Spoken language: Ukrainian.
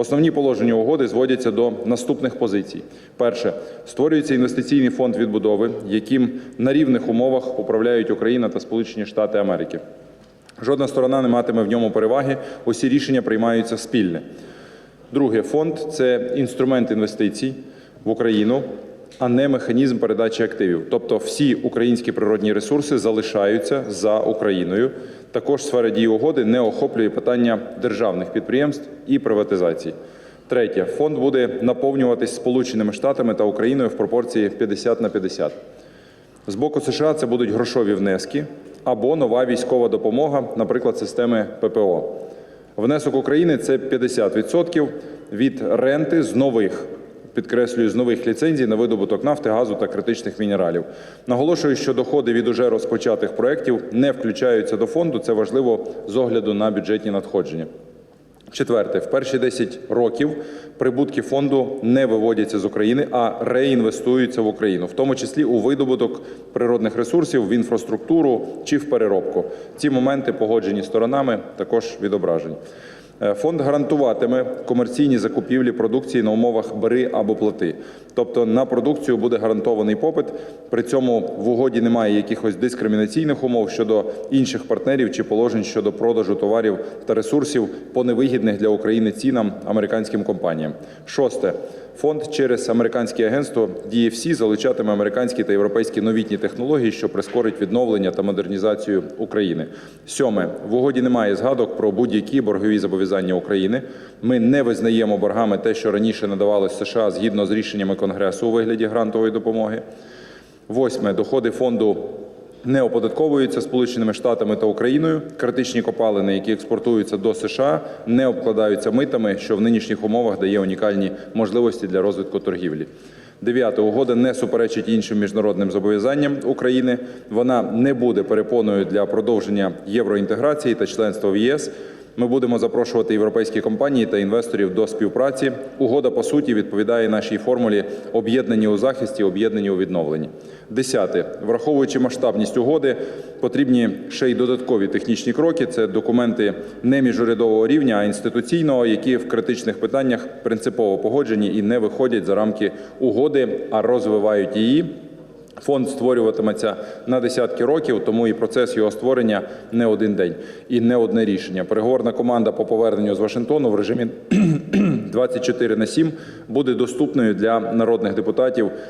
Основні положення угоди зводяться до наступних позицій. Перше, створюється інвестиційний фонд відбудови, яким на рівних умовах управляють Україна та Сполучені Штати Америки. Жодна сторона не матиме в ньому переваги. Усі рішення приймаються спільне. Друге, фонд це інструмент інвестицій в Україну, а не механізм передачі активів. Тобто всі українські природні ресурси залишаються за Україною. Також сфера дії угоди не охоплює питання державних підприємств і приватизації. Третє, фонд буде наповнюватись Сполученими Штатами та Україною в пропорції 50 на 50. З боку США це будуть грошові внески або нова військова допомога, наприклад, системи ППО. Внесок України це 50% від ренти з нових, підкреслюю, з нових ліцензій на видобуток нафти, газу та критичних мінералів. Наголошую, що доходи від уже розпочатих проєктів не включаються до фонду. Це важливо з огляду на бюджетні надходження. Четверте, в перші 10 років прибутки фонду не виводяться з України, а реінвестуються в Україну, в тому числі у видобуток природних ресурсів, в інфраструктуру чи в переробку. Ці моменти погоджені сторонами також відображені. Е, Фонд гарантуватиме комерційні закупівлі продукції на умовах бери або плати. Тобто на продукцію буде гарантований попит. При цьому в угоді немає якихось дискримінаційних умов щодо інших партнерів чи положень щодо продажу товарів та ресурсів по невигідних для України цінам американським компаніям. Шосте. Фонд через американське агентство DFC залучатиме американські та європейські новітні технології, що прискорить відновлення та модернізацію України. Сьоме в угоді немає згадок про будь-які боргові зобов'язання України. Ми не визнаємо боргами те, що раніше надавалось США згідно з рішеннями Конгресу у вигляді грантової допомоги. Восьме доходи фонду не оподатковуються Сполученими Штатами та Україною. Критичні копалини, які експортуються до США, не обкладаються митами, що в нинішніх умовах дає унікальні можливості для розвитку торгівлі. Дев'ята угода не суперечить іншим міжнародним зобов'язанням України. Вона не буде перепоною для продовження євроінтеграції та членства в ЄС. Ми будемо запрошувати європейські компанії та інвесторів до співпраці. Угода по суті відповідає нашій формулі об'єднані у захисті, об'єднані у відновленні. Десяте, враховуючи масштабність угоди, потрібні ще й додаткові технічні кроки. Це документи не міжурядового рівня, а інституційного, які в критичних питаннях принципово погоджені і не виходять за рамки угоди, а розвивають її. Фонд створюватиметься на десятки років, тому і процес його створення не один день і не одне рішення. Переговорна команда по поверненню з Вашингтону в режимі 24 на 7 буде доступною для народних депутатів